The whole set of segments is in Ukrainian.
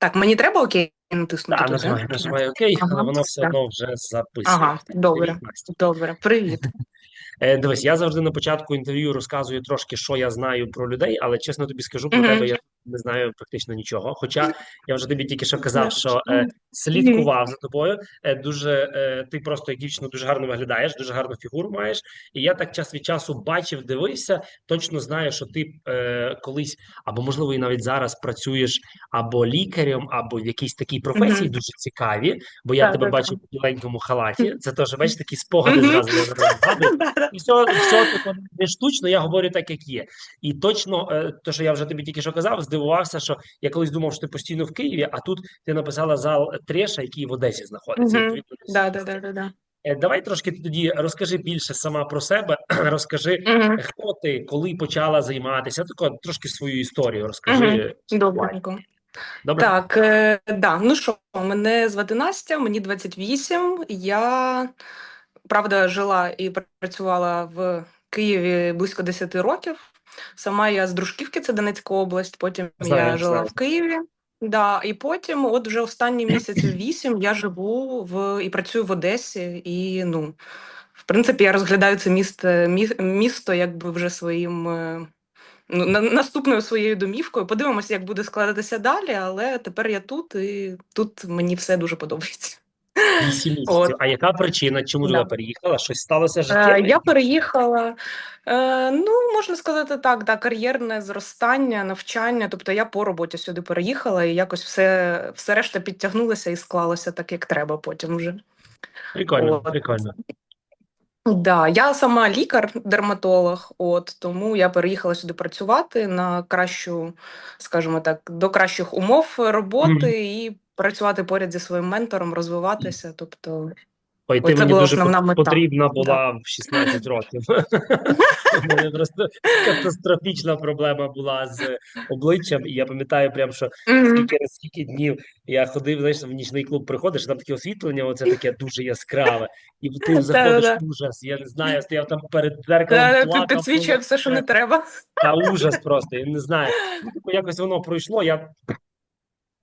Так, мені треба окей натиснути Так, називає нажимай, окей, ага, але воно все так. одно вже записує. Ага, добре. Привіт, Настя. Добре, привіт. Е, Дивись, я завжди на початку інтерв'ю розказую трошки, що я знаю про людей, але чесно тобі скажу, про тебе я не знаю практично нічого. Хоча я вже тобі тільки що казав, що е, слідкував за тобою. Е, дуже е, ти просто як дівчина дуже гарно виглядаєш, дуже гарну фігуру маєш. І я так час від часу бачив, дивився, точно знаю, що ти е, колись, або можливо і навіть зараз працюєш або лікарем, або в якійсь такій професії Мгм. дуже цікаві. Бо я Так, тебе так, бачив в біленькому халаті. Це теж бачиш такі спогади зразу. І все, все не штучно, я говорю так, як є. І точно, е, те, що я вже тобі тільки що казав, здивувався, що я колись думав, що ти постійно в Києві, а тут ти написала зал Треша, який в Одесі знаходиться. Відповідно, Да, да, да, да, да. Е, Давай трошки тоді розкажи більше сама про себе. Розкажи, Мгм. хто ти, коли почала займатися. Тако трошки свою історію розкажи. Добренько. Добре? Так, е, да. Ну що, мене звати Настя, мені 28. Я, правда, жила і працювала в Києві близько 10 років. Сама я з Дружківки, це Донецька область. Потім я жила знаю. в Києві. Да, і потім, от вже останні місяців вісім, я живу в і працюю в Одесі. І ну, в принципі, я розглядаю це місто, місто якби вже своїм е, ну, на- наступною своєю домівкою. Подивимося, як буде складатися далі, але тепер я тут, і тут мені все дуже подобається. Вісім місяців. От. А яка причина? Чому Да. туди переїхала? Щось сталося Е, життєве? Я переїхала, е, ну можна сказати так, да, кар'єрне зростання, навчання. Тобто я по роботі сюди переїхала, і якось все, все решта підтягнулося і склалося так, як треба потім вже. Прикольно, От. прикольно. Да, я сама лікар-дерматолог, от тому я переїхала сюди працювати на кращу, скажімо так, до кращих умов роботи і працювати поряд зі своїм ментором, розвиватися. Тобто, Ой, ти мені дуже основна мета. потрібна була в 16 років. У мене просто катастрофічна проблема була з обличчям, і я пам'ятаю, прям що скільки скільки днів я ходив, знаєш, в нічний клуб приходиш, там таке освітлення, оце таке дуже яскраве, і ти заходиш Да-да-да. ужас. Я не знаю, я стояв там перед дзеркалом, під- Підсвічує все, що не треба. Та ужас просто, я не знаю. Ну, типу, якось воно пройшло. Я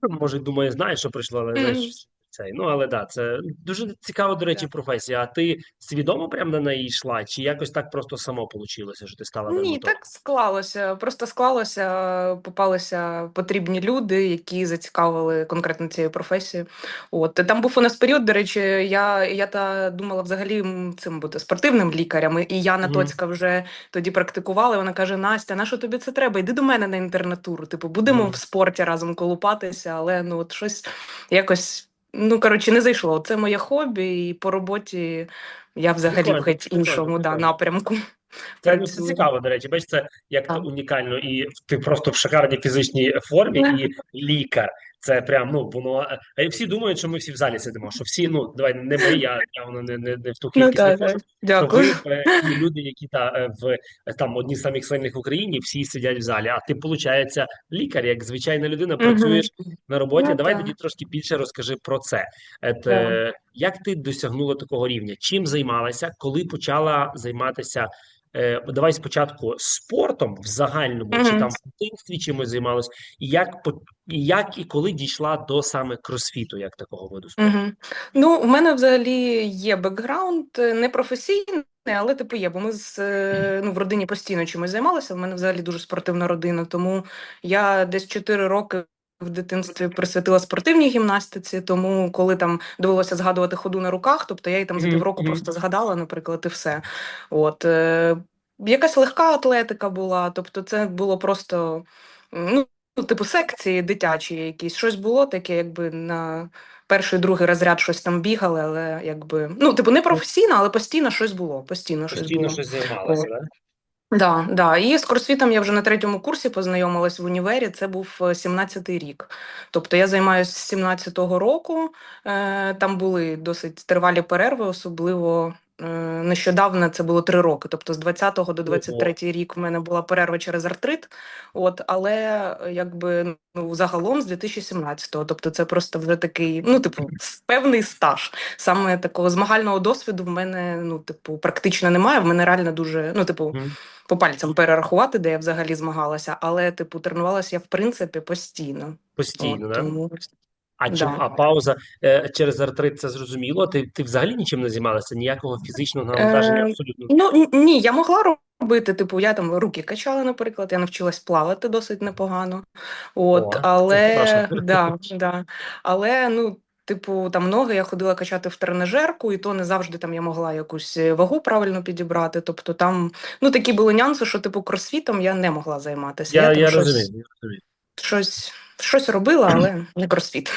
може думаю, знаєш, що прийшла, але знаєш. Цей. Ну, але да, це дуже цікава, до речі, професія. А ти свідомо прям на неї йшла, чи якось так просто само вийшло, що ти стала Ні, дерматологом? так склалося. Просто склалося, попалися потрібні люди, які зацікавили конкретно цією професією. От там був у нас період, до речі, я, я та думала взагалі цим бути спортивним лікарем. І Яна Мгм. Тоцька вже тоді практикувала. і Вона каже: Настя, на що тобі це треба? Йди до мене на інтернатуру. Типу, будемо Мгм. в спорті разом колупатися, але ну от щось якось. Ну, коротше, не зайшло. Це моє хобі, і по роботі я взагалі в геть іншому да, напрямку. Це, це цікаво, до речі. Бачиш, це як Так. унікально, і ти просто в шикарній фізичній формі, і лікар. Це прям ну воно е, всі думають, що ми всі в залі сидимо. Що всі, ну давай не ми, я явно не, не, не в ту Ну кількість не входжу. То Дякую. ви е, люди, які та е, в там одні з самих сильних в Україні, всі сидять в залі. А ти, виходить, лікар, як звичайна людина, працюєш на роботі. Ну, Давай так. тоді трошки більше розкажи про це. Ет, Так. як ти досягнула такого рівня? Чим займалася? Коли почала займатися? Е, давай спочатку спортом в загальному, чи там в дитинстві чимось займалась, і як по і як і коли дійшла до саме кросфіту, як такого виду спорту? Мгм. Ну, в мене взагалі є бекграунд, е, не професійний, але типу є, бо ми з е, ну, в родині постійно чимось займалися. В мене взагалі дуже спортивна родина, тому я десь 4 роки. В дитинстві присвятила спортивній гімнастиці, тому коли там довелося згадувати ходу на руках, тобто я її там за півроку просто згадала, наприклад, і все. От е, якась легка атлетика була, тобто це було просто ну, типу секції дитячі якісь. Щось було таке, якби на перший, другий розряд щось там бігали, але якби ну, типу, не професійно, але постійно щось було. Постійно щось було. щось займалася, От. Да? Да. І з кросфітом я вже на третьому курсі познайомилась в універі. Це був е, 17-й рік. Тобто я займаюся з 17-го року. Е, там були досить тривалі перерви, особливо е, нещодавно це було три роки. Тобто з 20-го до 23 рік в мене була перерва через артрит. От, але е, якби ну загалом з 2017-го. Тобто, це просто вже такий, ну, типу, певний стаж. Саме такого змагального досвіду в мене, ну, типу, практично немає. В мене реально дуже, ну, типу, по пальцям перерахувати, де я взагалі змагалася, але, типу, тренувалася я в принципі постійно. Постійно, От, да? тому А да. чим а пауза е, через артрит це зрозуміло? Ти, ти взагалі нічим не займалася? Ніякого фізичного навантаження Е, абсолютно. Ну ні, я могла робити. Типу, я там руки качала, наприклад, я навчилась плавати досить непогано. От, О, але да, да. Але ну. Типу, там ноги я ходила качати в тренажерку, і то не завжди там я могла якусь е, вагу правильно підібрати. Тобто там ну такі були нюанси, що типу кросфітом я не могла займатися. Я, там я щось, розумію. Я розумію. щось, щось робила, але не кросфіт.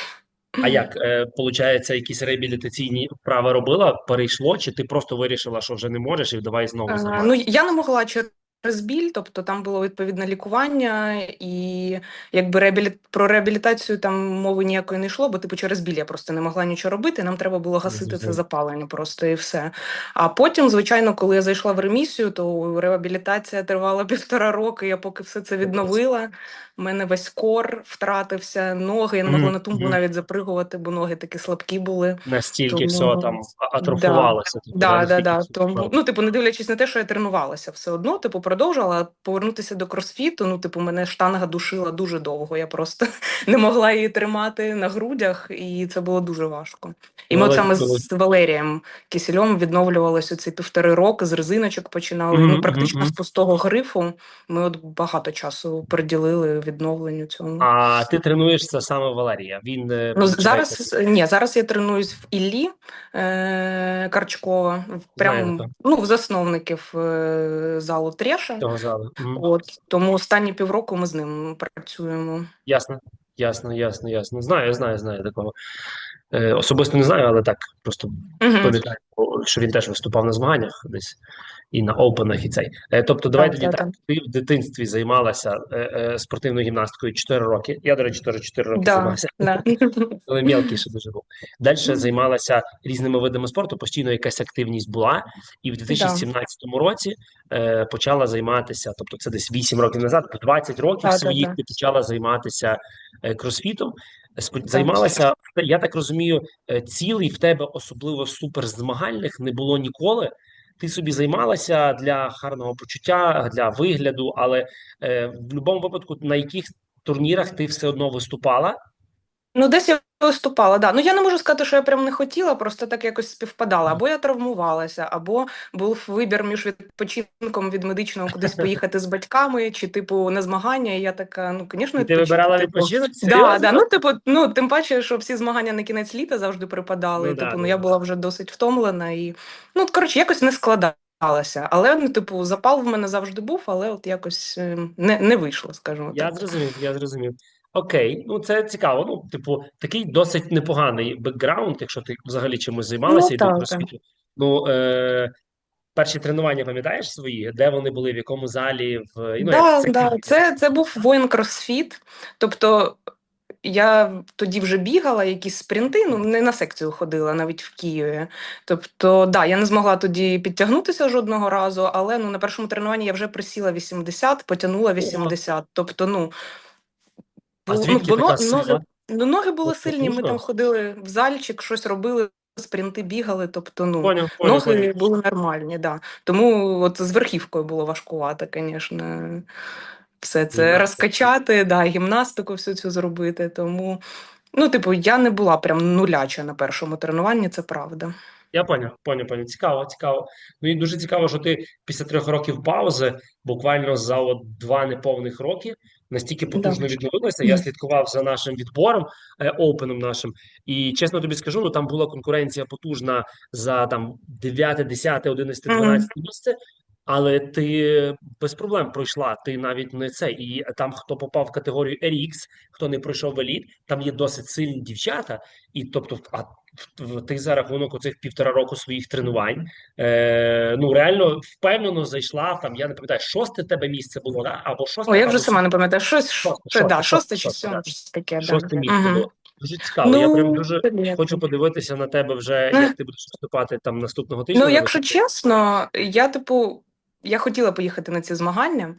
А як, е, получається, якісь реабілітаційні вправи робила, перейшло, чи ти просто вирішила, що вже не можеш, і давай знову Е. Ну, я не могла через біль, тобто там було відповідне лікування, і якби реабілі... про реабілітацію там мови ніякої не йшло, бо типу через біль я просто не могла нічого робити. Нам треба було гасити це запалення просто і все. А потім, звичайно, коли я зайшла в ремісію, то реабілітація тривала півтора роки. Я поки все це відновила. У мене весь кор втратився, ноги. Я не могла Мгм, на тумбу навіть запригувати, бо ноги такі слабкі були. Настільки Тому- все там а- атрофувалося. типу, Да, да, да. Тому, ну, типу, не дивлячись на те, що я тренувалася все одно, типу, продовжувала повернутися до кросфіту. Ну, типу, мене штанга душила дуже довго. Я просто не могла її тримати на грудях, і це було дуже важко. І ми от саме з Валерієм Кісельом відновлювалися ці півтори роки, з резиночок починали. Мгм, ну, мгм, практично мгм. з пустого грифу. Ми от багато часу приділили відновленню цьому. А ти тренуєшся саме Валерія. Він е, Ну, зараз ні, зараз я тренуюсь в Іллі е, Карчкова, прямо прям ну, в засновників е, залу Треша. Того залу. От тому останні півроку ми з ним працюємо. Ясно, ясно, ясно, ясно. Знаю, знаю, знаю такого. Е, особисто не знаю, але так просто Угу. пам'ятаю, що він теж виступав на змаганнях десь і на опенах, і цей. Е, тобто, давай тоді так, так. Ти в дитинстві займалася е, спортивною гімнастикою 4 роки. Я, до речі, теж 4 роки Да, займався, да. але мелкий ще дуже був. Далі займалася різними видами спорту, постійно якась активність була. І в 2017 році почала займатися, тобто це десь 8 років назад, в 20 років своїх ти почала займатися кросфітом. Займалася, я так розумію, е, цілий в тебе особливо суперзмагальних не було ніколи. Ти собі займалася для гарного почуття, для вигляду, але е, в будь-якому випадку на яких турнірах ти все одно виступала. Ну, десь я виступала, да. Ну я не можу сказати, що я прям не хотіла, просто так якось співпадало. Мгм. Або я травмувалася, або був вибір між відпочинком від медичного кудись поїхати з батьками, чи типу на змагання. І я така, ну звісно, ти вибирала типу. відпочинок? Да, Серйозно? да. Ну, типу, ну тим паче, що всі змагання на кінець літа завжди припадали. Ну типу, да, ну я була вже досить втомлена і ну коротше, якось не складалася. Але ну, типу, запал в мене завжди був, але от якось е, не, не вийшло, скажімо Я так. зрозумів, я зрозумів. Окей, ну це цікаво. Ну, типу, такий досить непоганий бекграунд, якщо ти взагалі чимось займалася Ну, і до так. Ну, е, перші тренування пам'ятаєш свої? Де вони були, в якому залі? В ну, як Да, це да. Це, це був воїн кросфіт. Тобто я тоді вже бігала якісь спринти, ну не на секцію ходила, навіть в Києві. Тобто, да, я не змогла тоді підтягнутися жодного разу, але ну на першому тренуванні я вже присіла 80, потягнула 80. Тобто, ну, А звідки бо така но- сила? ноги, ну, ноги були От сильні, ми потужно. там ходили в зальчик, щось робили, спринти бігали. Тобто, ну, Поняв, поняв, ноги поняв. були нормальні, да. Тому от з верхівкою було важкувато, звісно. Все це Гімнастика. розкачати, да, гімнастику всю цю зробити. Тому, ну, типу, я не була прям нуляча на першому тренуванні, це правда. Я поняв, поняв, поняв. Цікаво, цікаво. Ну і дуже цікаво, що ти після трьох років паузи, буквально за от два неповних роки, настільки потужно Да. відновилася. Я слідкував за нашим відбором, е, опеном нашим. І чесно тобі скажу, ну там була конкуренція потужна за там 9, 10, 11, Мгм. 12 місце. Але ти без проблем пройшла. Ти навіть не це. І там, хто попав в категорію RX, хто не пройшов в еліт, там є досить сильні дівчата. І тобто, а ти за рахунок оцих півтора року своїх тренувань, е, ну реально впевнено зайшла там. Я не пам'ятаю, шосте тебе місце було, да? або шосте, Ой, я вже або сама не пам'ятаю, щось, Шосте, що, да, шосте, шосте шосте, чи шосте, сьоме, щось таке, шосте місце Мгм. було. Дуже цікаво. Я прям Ну, дуже блін. хочу подивитися на тебе вже, як ти будеш виступати там наступного тижня. Ну, якщо чесно, я типу. Я хотіла поїхати на ці змагання,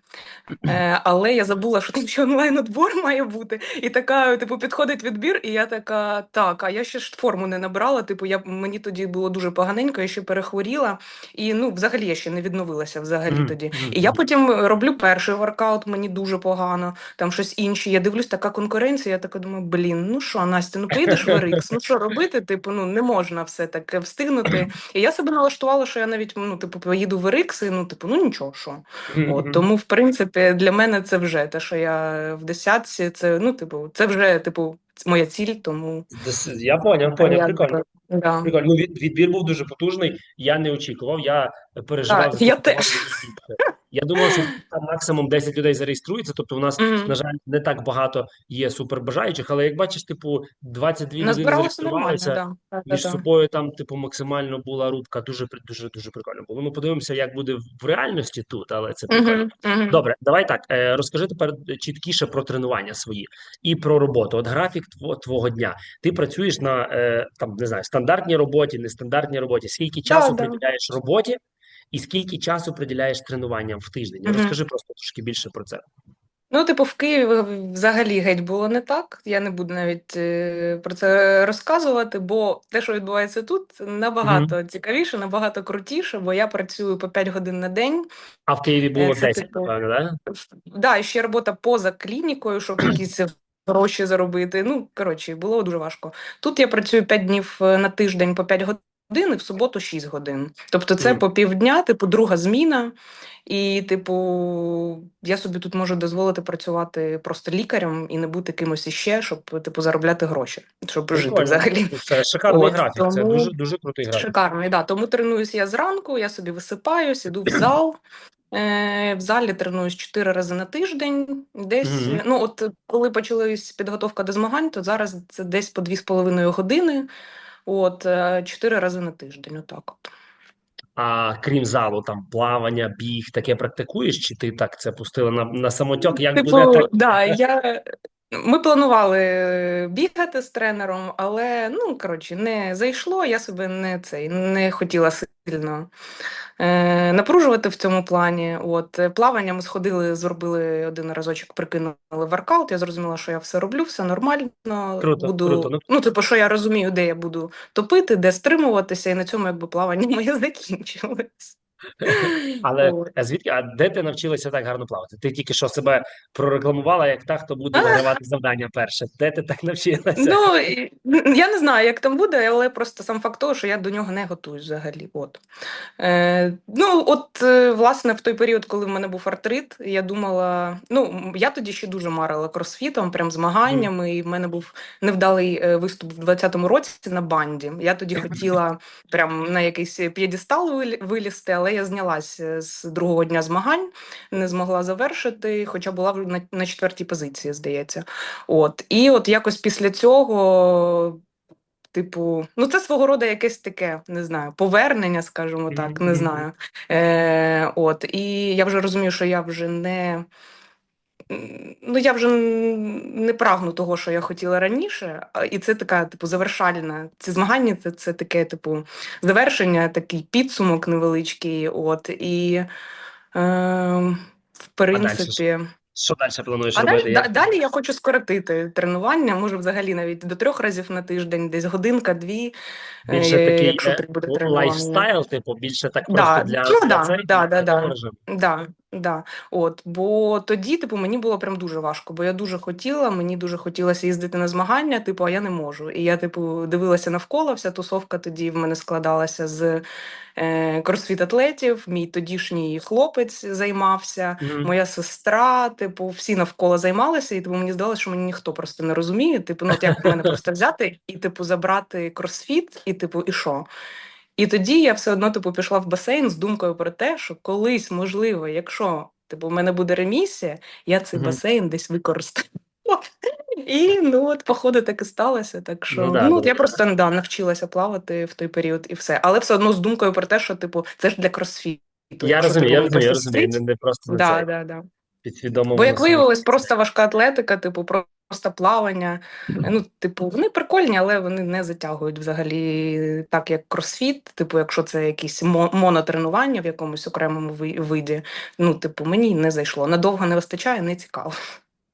е, але я забула, що там ще онлайн-отбор має бути. І така, типу, підходить відбір, і я така, так, а я ще ж форму не набрала. Типу, я мені тоді було дуже поганенько, я ще перехворіла, і ну, взагалі я ще не відновилася взагалі Мгм, тоді. І я потім роблю перший воркаут, мені дуже погано, там щось інше. Я дивлюсь, така конкуренція. Я така думаю, блін, ну що, Настя, ну поїдеш в RX, ну що робити? Типу, ну не можна все таке встигнути. І я себе налаштувала, що я навіть ну, типу, поїду в RX, і ну, типу, ну нічого, що. От тому, в принципі, для мене це вже те, що я в десятці, це ну, типу, це вже типу моя ціль, тому Я поняв, поняв, прикольно. да. Прикольно. Ну, від, відбір був дуже потужний. Я не очікував. Я переживав Так, я теж. Я думав, що там максимум 10 людей зареєструється. Тобто, у нас, Мгм. на жаль, не так багато є супербажаючих, але як бачиш, типу, 22 людини зареєструвалися. да. Да, Між да, да. собою там, типу, максимально була рубка. Дуже дуже дуже прикольно було. Ну, подивимося, як буде в реальності тут, але це прикольно. Мгм, мгм. Добре, давай так. Е, розкажи тепер чіткіше про тренування свої і про роботу. От графік тво- твого дня. Ти працюєш на е, там не знаю, стандартній роботі, нестандартній роботі. Скільки часу да. приділяєш роботі, і скільки часу приділяєш тренуванням в тиждень? Мгм. Розкажи просто трошки більше про це. Ну, типу, в Києві взагалі геть було не так. Я не буду навіть е, про це розказувати, бо те, що відбувається тут, набагато цікавіше, набагато крутіше, бо я працюю по 5 годин на день. А в Києві було Це, 10, типу, напевно, да? Да, ще робота поза клінікою, щоб якісь гроші заробити. Ну, коротше, було дуже важко. Тут я працюю 5 днів е, на тиждень по 5 годин, і в суботу 6 годин. Тобто це Мгм. по півдня, типу, друга зміна. І, типу, я собі тут можу дозволити працювати просто лікарем і не бути кимось іще, щоб, типу, заробляти гроші, щоб жити взагалі. Ну, Це шикарний От, графік. Це дуже дуже крутий графік. Шикарно, і да. Тому тренуюсь я зранку, я собі висипаюсь, іду в зал. Е, в залі тренуюсь 4 рази на тиждень. Десь, Мгм. ну от коли почалась підготовка до змагань, то зараз це десь по 2,5 години. От, чотири рази на тиждень, отак от. А крім залу, там плавання, біг, таке практикуєш? Чи ти так це пустила на, на самотьок? Як Типу, буде так? да, я... Ми планували бігати з тренером, але ну коротше, не зайшло. Я себе не цей не хотіла сильно е, напружувати в цьому плані. От е, плавання ми сходили, зробили один разочок, прикинули воркаут. Я зрозуміла, що я все роблю, все нормально. Круто, буду, круто. Ну, ну, типу, що я розумію, де я буду топити, де стримуватися, і на цьому якби плавання моє закінчилось. Але От. звідки, а де ти навчилася так гарно плавати? Ти тільки що себе прорекламувала як та, хто буде вигравати завдання перше. Де ти так навчилася? Ну, я не знаю, як там буде, але просто сам факт того, що я до нього не готуюсь взагалі. От. Е, ну, от, е, власне, в той період, коли в мене був артрит, я думала, ну, я тоді ще дуже марила кросфітом, прям змаганнями, і в мене був невдалий е, виступ в 20-му році на банді. Я тоді хотіла прям на якийсь п'єдестал вилізти, але я знялась з другого дня змагань, не змогла завершити, хоча була на, на четвертій позиції, здається. От, і от якось після цього, типу, ну це свого роду якесь таке, не знаю, повернення, скажімо так, не знаю. Е, от, і я вже розумію, що я вже не. Ну, я вже не прагну того, що я хотіла раніше, і це така, типу, завершальна. Ці змагання це, це таке, типу, завершення, такий підсумок невеличкий. От, і, е, в принципі. Що далі плануєш А робити? далі, далі я хочу скоротити тренування, може взагалі навіть до трьох разів на тиждень, десь годинка, дві. Більше е, такий якщо е, так буде тренування. лайфстайл, типу, більше так Да, просто для, ну для да, цей- да, да, да. Да, да. От, бо тоді, типу, мені було прям дуже важко, бо я дуже хотіла, мені дуже хотілося їздити на змагання, типу, а я не можу. І я, типу, дивилася навколо, вся тусовка тоді в мене складалася з е, кросфіт-атлетів, мій тодішній хлопець займався, Мгм. моя сестра, типу, всі навколо займалися, і типу, мені здалося, що мені ніхто просто не розуміє. Типу, ну от як мене просто взяти і, типу, забрати кросфіт, і типу, і що? І тоді я все одно типу пішла в басейн з думкою про те, що колись, можливо, якщо типу, в мене буде ремісія, я цей Мгм. басейн десь використаю. І ну от, походу, так і сталося. Так що Ну ну, от я просто да, навчилася плавати в той період і все. Але все одно з думкою про те, що типу, це ж для кросфіту. Я розумію, типу, я розумію, я розумію. Не, не просто Да, це да, да. підсвідомо. Бо як виявилось, просто важка атлетика, типу, просто плавання. Ну, типу, вони прикольні, але вони не затягують взагалі так, як кросфіт. Типу, якщо це якісь мо- монотренування в якомусь окремому виді. Ну, типу, мені не зайшло. Надовго не вистачає, не цікаво.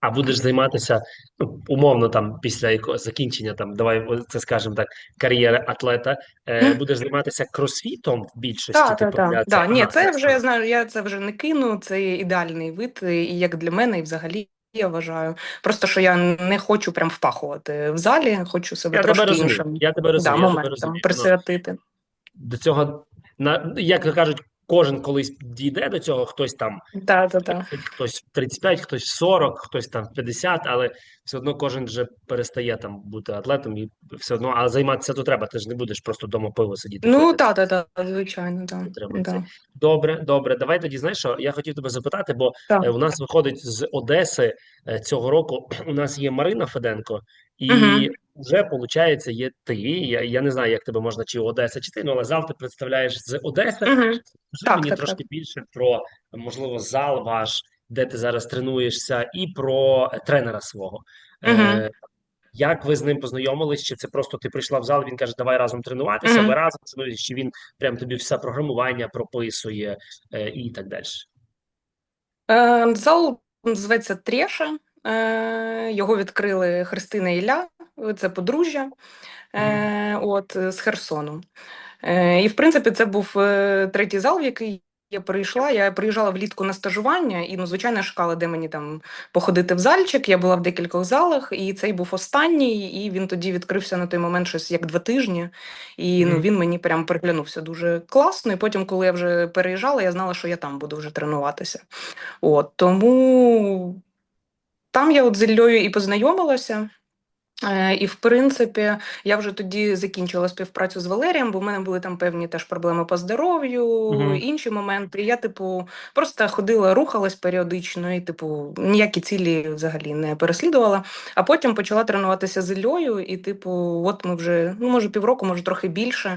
А будеш займатися ну, умовно там після якогось закінчення, там давай це скажемо так, кар'єри атлета. Е, будеш займатися кросфітом в більшості, Так, типу, так, так. для Да, ні, це вже я знаю, я це вже не кину. Це ідеальний вид, і як для мене, і взагалі. Я вважаю, просто що я не хочу прям впахувати в залі, хочу себе Я тебе трошки розумію. іншим Я тебе да. Я тебе розумію. Ну, присвятити. до цього на як кажуть, кожен колись дійде до цього, хтось там так, так. 30, хтось в 35, хтось в 40, хтось там в 50, але все одно кожен вже перестає там бути атлетом і все одно, а займатися то треба. Ти ж не будеш просто вдома пиво сидіти. Ну, так, так, так, звичайно, так. Це. Да. Добре, добре. Давай тоді знаєш, що я хотів тебе запитати, бо Так. е, у нас виходить з Одеси е, цього року. У нас є Марина Феденко, і Мгм. Вже виходить, є ти. Я, я не знаю, як тебе можна чи Одеса, чи ти, ну, але зал ти представляєш з Одеси. Так, мені так, трошки так. більше про можливо зал ваш, де ти зараз тренуєшся, і про тренера свого. Мгм. Е, як ви з ним познайомились? Чи це просто ти прийшла в зал? Він каже, давай разом тренуватися, Мгм. ви разом тренуєтесь, чи він прям тобі все програмування прописує е, і так далі. Е, Зал називається Трєша. Е, Його відкрили Христина Ілля, це подружжя е, от, з Херсону. Е, І, в принципі, це був третій зал, в який я прийшла. Я приїжджала влітку на стажування і, ну, звичайно, шукала, де мені там походити в зальчик. Я була в декількох залах, і цей був останній, і він тоді відкрився на той момент щось як два тижні. І ну, він мені прям приглянувся дуже класно. І потім, коли я вже переїжджала, я знала, що я там буду вже тренуватися. От, тому там я от з Іллею і познайомилася. Е, І, в принципі, я вже тоді закінчила співпрацю з Валерієм, бо в мене були там певні теж проблеми по здоров'ю, Мгм. інші моменти. Я, типу, просто ходила, рухалась періодично, і, типу, ніякі цілі взагалі не переслідувала. А потім почала тренуватися з Іллею, і, типу, от ми вже, ну, може, півроку, може, трохи більше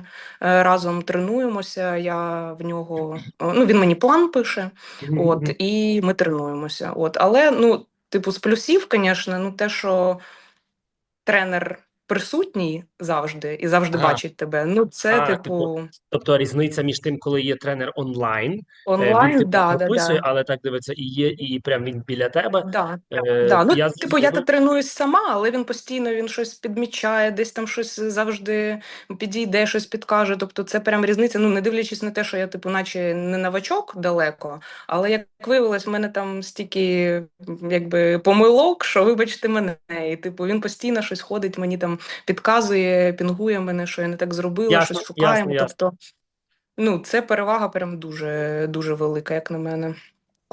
е, разом тренуємося. Я в нього, ну, він мені план пише. От, і ми тренуємося. От, але, ну, типу, з плюсів, звісно, ну, те, що тренер присутній завжди і завжди Ага. бачить тебе. Ну, це, А, типу, Тобто різниця між тим, коли є тренер онлайн, е, він онлайн, типу да, да, але так дивиться, і є, і прям він біля тебе. Да. Е, Да, ну, я типу, я зрозумів. тренуюсь сама, але він постійно він щось підмічає, десь там щось завжди підійде, щось підкаже. Тобто це прям різниця. Ну, не дивлячись на те, що я, типу, наче не новачок далеко, але як виявилось, в мене там стільки якби помилок, що вибачте мене. І типу він постійно щось ходить, мені там підказує, пінгує мене, що я не так зробила, Ясно, щось шукаємо. ясно. Тобто, ну, це перевага прям дуже, дуже велика, як на мене.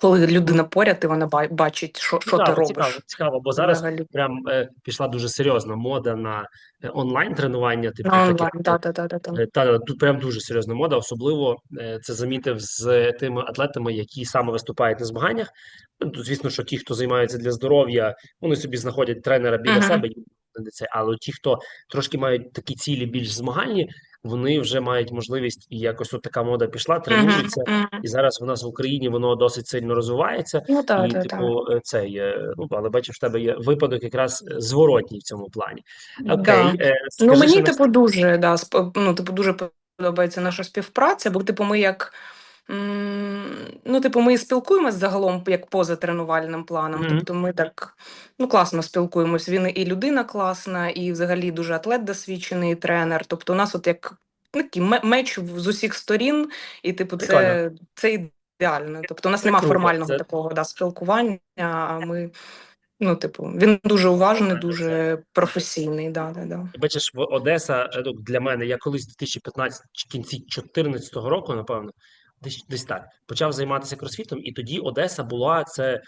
Коли людина поряд, і вона ба- бачить, що, що ти робиш. цікаво, цікаво, бо зараз взагалі. прям е, пішла дуже серйозна мода на е, онлайн тренування, типу онлайн, да, да. Е, Та тут прям дуже серйозна мода. Особливо е, це замітив з тими атлетами, які саме виступають на змаганнях. Ну, тут, звісно, що ті, хто займається для здоров'я, вони собі знаходять тренера біля Мгм. себе. Це. Але ті, хто трошки мають такі цілі більш змагальні, вони вже мають можливість і якось от така мода пішла, тренуються. Мгм. І зараз в нас в Україні воно досить сильно розвивається. Ну так, І, так. типу, е, цей е, ну але бачиш, в тебе є випадок якраз е, зворотній в цьому плані. Да. Окей, е, Ну, мені, що типу, дуже, да, ну, типу, дуже подобається наша співпраця, бо, типу, ми як. Ну, типу, ми спілкуємось загалом як поза тренувальним планом. Мгм. Тобто ми так ну, класно спілкуємось. Він і людина класна, і взагалі дуже атлет досвідчений, і тренер. Тобто, у нас от як такий ме- меч з усіх сторін, і, типу, це, Прикольно. це ідеально. Тобто, у нас немає формального це- такого да, спілкування, а ми. Ну, типу, він дуже уважний, дуже професійний. Да, да, да. Бачиш, в Одеса е, ну, для мене, я колись в 2015 чи кінці 2014 року, напевно, десь десь так почав займатися кросфітом, і тоді Одеса була це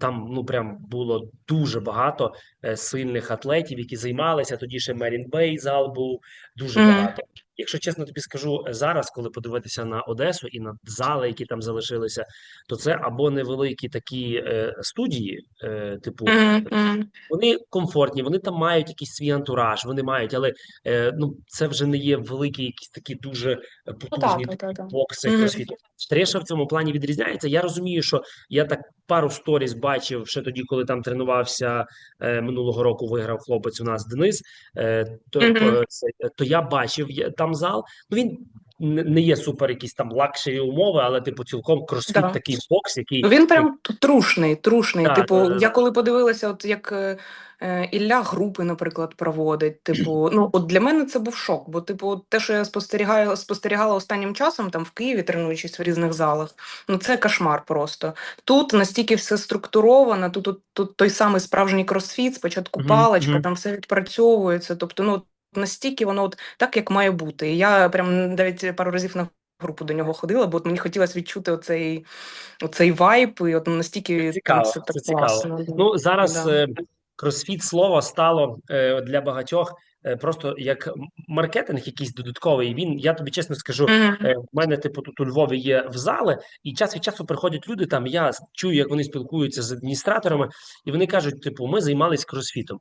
там. Ну прям було дуже багато е, сильних атлетів, які займалися. Тоді ще Мерін Бей зал був дуже Мгм. багато. Якщо чесно тобі скажу, е, зараз, коли подивитися на Одесу і на зали, які там залишилися, то це або невеликі такі е, студії, е, типу, мгм. вони комфортні, вони там мають якийсь свій антураж, вони мають, але е, ну це вже не є великі, якісь такі дуже е, Ну потужні так, такі так. бокси Мгм. кросфіту. Треша в цьому плані відрізняється. Я розумію, що я так пару сторіс бачив ще тоді, коли там тренувався е, минулого року. Виграв хлопець у нас Денис. Е, то, по- це, то я бачив є- там зал. Ну він не є супер, якісь там лакшері умови, але типу цілком кросфіт Да. такий бокс, який Ну, Він прям трушний, трушний. Так, Типу, да-да-да. я коли подивилася, от як е, е, Ілля групи, наприклад, проводить. Типу, ну от для мене це був шок. Бо, типу, те, що я спостерігаю, спостерігала останнім часом, там в Києві, тренуючись в різних залах, ну це кошмар просто. Тут настільки все структуровано, тут, тут, тут той самий справжній кросфіт, спочатку паличка, мгм. там все відпрацьовується. Тобто, ну настільки воно от так, як має бути. І я прям навіть пару разів на групу до нього ходила, бо от мені хотілося відчути оцей, оцей вайб, і от настільки там Цікаво, це так це цікаво. класно. Ну зараз Да. е, кросфіт слово стало е, для багатьох е, просто як маркетинг, якийсь додатковий. Він я тобі чесно скажу. Мгм. е, В мене, типу, тут у Львові є в зали, і час від часу приходять люди. Там я чую, як вони спілкуються з адміністраторами, і вони кажуть: типу, ми займались кросфітом.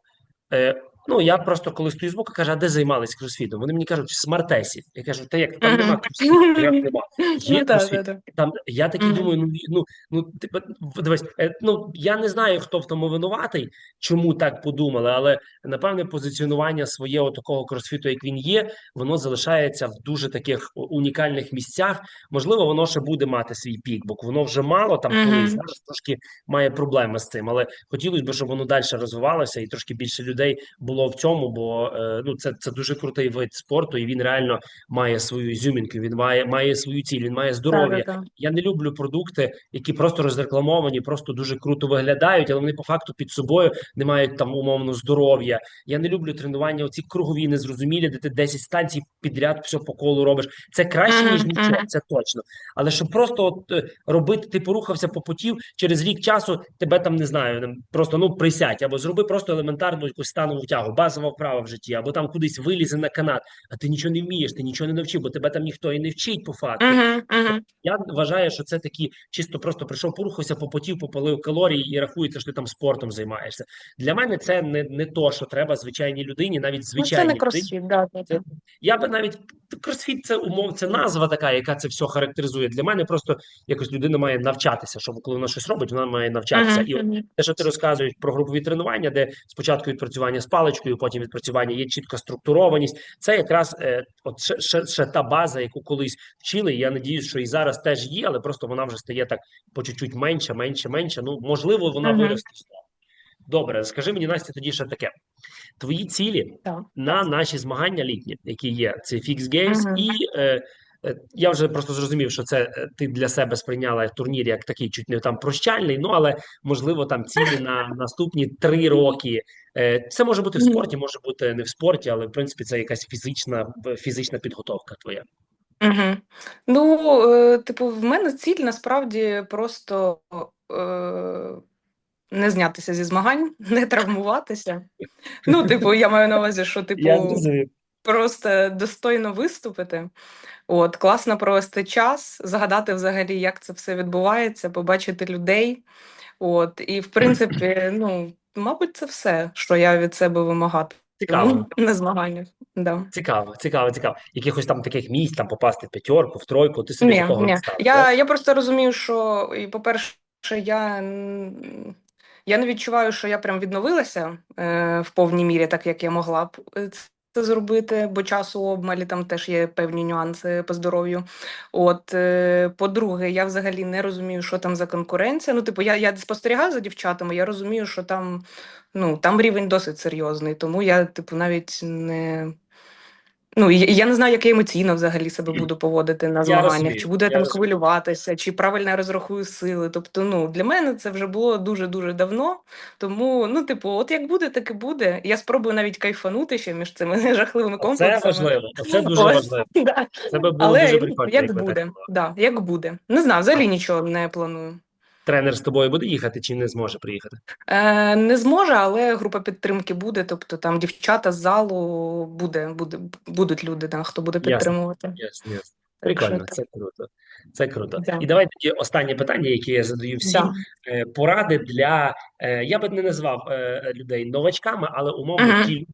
Ну я просто коли стою з боку, кажу, а де займались кросфітом? Вони мені кажуть, в смартесі. Я кажу, та як там нема кросфіту, як нема. Є Ну, кросфіт. Там я такий думаю, ну ну ну типу, дивись, е, ну я не знаю, хто в тому винуватий, чому так подумали, але напевне позиціонування своє такого кросфіту, як він є, воно залишається в дуже таких унікальних місцях. Можливо, воно ще буде мати свій пік, бо воно вже мало там колись зараз трошки має проблеми з цим. Але хотілося б, щоб воно далі розвивалося і трошки більше людей було в цьому, бо е, ну це, це дуже крутий вид спорту, і він реально має свою ізюмінку, він має, має свою ціль, він має здоров'я. Так, так. Я не люблю продукти, які просто розрекламовані, просто дуже круто виглядають, але вони по факту під собою не мають там умовно здоров'я. Я не люблю тренування. Оці кругові незрозумілі, де ти 10 станцій підряд все по колу робиш. Це краще ніж нічого, це точно. Але щоб просто от е, робити, ти порухався по потів через рік часу, тебе там не знаю, просто ну присядь або зроби просто елементарну якусь станову тягу, базова вправа в житті, або там кудись вилізе на канат. А ти нічого не вмієш, ти нічого не навчив, бо тебе там ніхто і не вчить по факту. Мгм, мгм. Я вважаю, що це такі чисто просто прийшов, порухався, попотів, попалив калорії і рахується, що ти там спортом займаєшся. Для мене це не, не то, що треба звичайній людині, навіть Ну, це не кросфіт, да, Це я би навіть кросфіт це умов, це назва така, яка це все характеризує. Для мене просто якось людина має навчатися, щоб коли вона щось робить, вона має навчатися. Мгм, І те, що ти розказуєш про групові тренування, де спочатку відпрацювання з паличкою, потім відпрацювання є чітка структурованість. Це якраз е, от ще, ще, ще та база, яку колись вчили. Я надіюсь, що і зараз теж є, але просто вона вже стає так по чуть-чуть менше, менше, менше. Ну можливо, вона Мгм. виросте. Добре, скажи мені, Настя, тоді ще таке: твої цілі Так. на наші змагання літні, які є, це Fix Games, Мгм. і е, я вже просто зрозумів, що це е, ти для себе сприйняла турнір як такий чуть не там прощальний. Ну але можливо там цілі на наступні три роки. Е, це може бути в спорті, може бути не в спорті, але в принципі це якась фізична фізична підготовка твоя. Мгм. Ну, е, типу, в мене ціль насправді просто е, не знятися зі змагань, не травмуватися. Ну, типу, я маю на увазі, що, типу, зрозумів. Просто достойно виступити. От, класно провести час, згадати взагалі, як це все відбувається, побачити людей. От, і в принципі, ну, мабуть, це все, що я від себе вимагатиму Цікаво. на змаганнях. Да. Цікаво, цікаво, цікаво. Якихось там таких місць, там попасти в п'ятерку, в тройку, ти собі Ні, такого ні. не ставиш. Я, я просто розумію, що, по-перше, я, я не відчуваю, що я прям відновилася е, в повній мірі, так як я могла б е, це зробити, бо часу обмалі там теж є певні нюанси по здоров'ю. От, е, по-друге, я взагалі не розумію, що там за конкуренція. Ну, типу, я, я спостерігаю за дівчатами, я розумію, що там, ну, там рівень досить серйозний, тому я, типу, навіть не. Ну, і я не знаю, як я емоційно взагалі себе буду поводити на змаганнях, розумію, чи буду я я там розумію. хвилюватися, чи правильно я розрахую сили. Тобто, ну, для мене це вже було дуже-дуже давно. Тому, ну, типу, от як буде, так і буде. Я спробую навіть кайфанути ще між цими жахливими Це важливо, це дуже Ось, важливо. да. Це би було Але дуже прикольно. як якби так буде, да, як буде. Не знаю, взагалі нічого не планую. Тренер з тобою буде їхати чи не зможе приїхати? Е, не зможе, але група підтримки буде. Тобто там дівчата з залу буде, буде, будуть люди, да, хто буде підтримувати. Ясно, ясно. Що Прикольно, це круто. Це круто. Да. І давай тоді останнє питання, яке я задаю всім. Да. Е, Поради для е, я би не назвав е, людей новачками, але умовно ті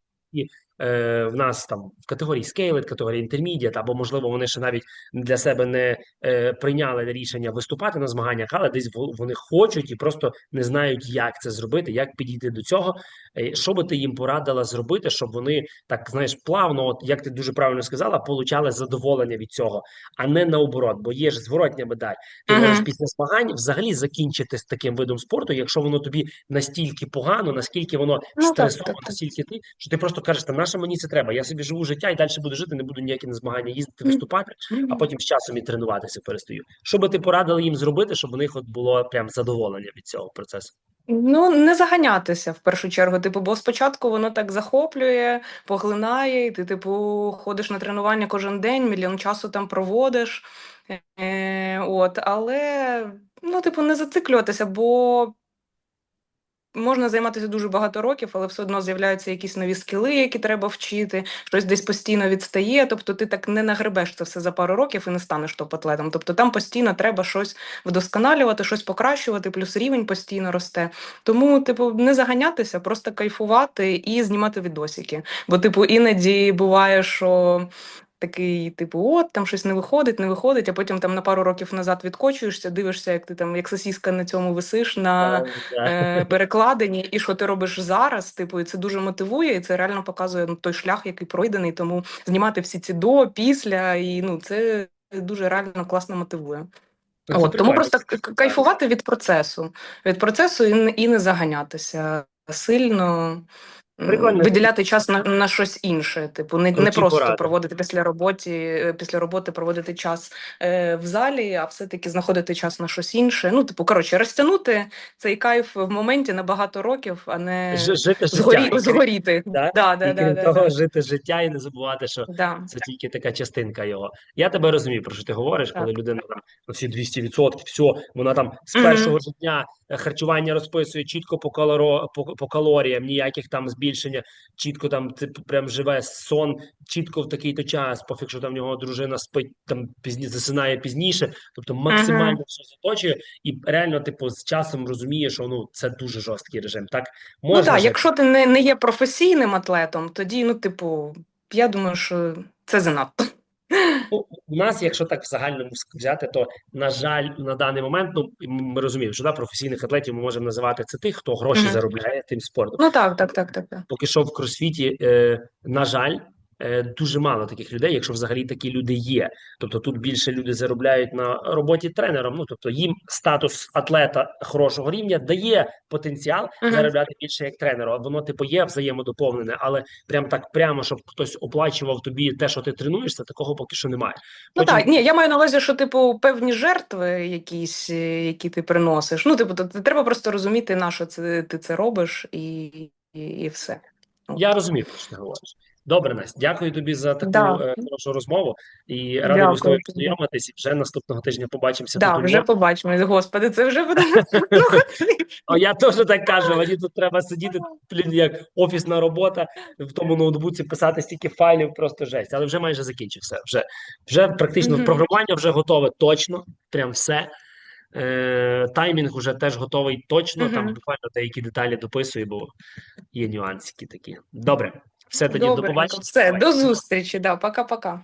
е, в нас там в категорії Scaled, категорії Intermediate, або можливо вони ще навіть для себе не е, прийняли рішення виступати на змаганнях, але десь во- вони хочуть і просто не знають, як це зробити, як підійти до цього. Е, Що би ти їм порадила зробити, щоб вони так знаєш плавно, от як ти дуже правильно сказала, получали задоволення від цього, а не наоборот, бо є ж зворотня медаль. Ти Мгм. можеш після змагань взагалі закінчити з таким видом спорту, якщо воно тобі настільки погано, наскільки воно Ну, так, стресово, так, так. настільки ти, що ти просто кажеш, та наше мені це треба. Я собі живу життя і далі буду жити, не буду ніякі на змагання їздити, виступати, а потім з часом і тренуватися перестаю. Що би ти порадила їм зробити, щоб у них от було прям задоволення від цього процесу? Ну, не заганятися в першу чергу. Типу, бо спочатку воно так захоплює, поглинає, і ти, типу, ходиш на тренування кожен день, мільйон часу там проводиш. Е, от, але, ну, типу, не зациклюватися, бо можна займатися дуже багато років, але все одно з'являються якісь нові скіли, які треба вчити, щось десь постійно відстає. Тобто ти так не нагребеш це все за пару років і не станеш топ-атлетом. Тобто там постійно треба щось вдосконалювати, щось покращувати, плюс рівень постійно росте. Тому, типу, не заганятися, просто кайфувати і знімати відосики. Бо, типу, іноді буває, що. Такий, типу, от там щось не виходить, не виходить, а потім там на пару років назад відкочуєшся, дивишся, як ти там, як сосіска на цьому висиш на е, перекладені, і що ти робиш зараз, типу, і це дуже мотивує, і це реально показує ну, той шлях, який пройдений. Тому знімати всі ці до, після, і ну це дуже реально класно мотивує. Ну, це От, тому просто кайфувати від процесу, від процесу і, не- і не заганятися сильно. Прикольно. Виділяти час на, на щось інше, типу, не, не просто поради. проводити після роботи, е, після роботи проводити час е, в залі, а все-таки знаходити час на щось інше. Ну, типу, коротше, розтягнути цей кайф в моменті на багато років, а не Ж- жити згорі, згоріти. Да? Да, да, і да, крім да, того, да. жити життя і не забувати, що Да. це тільки така частинка його. Я тебе розумію, про що ти говориш, коли людина там на всі 200%, все, вона там з першого ж дня е, харчування розписує чітко по калоро, по, по калоріям, ніяких там збільшення, чітко там ти прям живе сон, чітко в такий-то час, пофіг, що там в нього дружина спить там пізні, засинає пізніше, тобто максимально все заточує, і реально, типу, з часом розуміє, що ну це дуже жорсткий режим. Так Ну так, жити. якщо ти не, не є професійним атлетом, тоді, ну, типу, я думаю, що це занадто. Ну, у нас, якщо так в загальному взяти, то на жаль, на даний момент, ну ми розуміємо, що да, професійних атлетів ми можемо називати це тих, хто гроші Мгм. заробляє тим спортом. Ну так, так, так, так. так. Поки що в кросфіті, е, на жаль, дуже мало таких людей, якщо взагалі такі люди є. Тобто тут більше люди заробляють на роботі тренером. Ну тобто їм статус атлета хорошого рівня дає потенціал Мгм. заробляти більше як тренеру. А Воно типу є взаємодоповнене, але прям так прямо, щоб хтось оплачував тобі те, що ти тренуєшся, такого поки що немає. Ну так, ні, я маю на увазі, що, типу, певні жертви якісь, е, які ти приносиш. Ну, типу, то, то треба просто розуміти, на що це, ти це робиш, і, і, і все. Я розумію, про що ти говориш. Добре, Настя, дякую тобі за таку Да. е, хорошу розмову і радий з тобою познайомитись. Вже наступного тижня побачимося Да, вже Львові. побачимо. Господи, це вже буде. Я теж так кажу. Мені тут треба сидіти, блін, як офісна робота в тому ноутбуці, писати стільки файлів, просто жесть. Але вже майже закінчився. Вже вже практично програмування вже готове точно, прям все. Е, таймінг вже теж готовий точно. Там буквально деякі деталі дописую, бо є нюансики такі. Добре, все тоді до побачення. Все, до зустрічі. Да, пока-пока.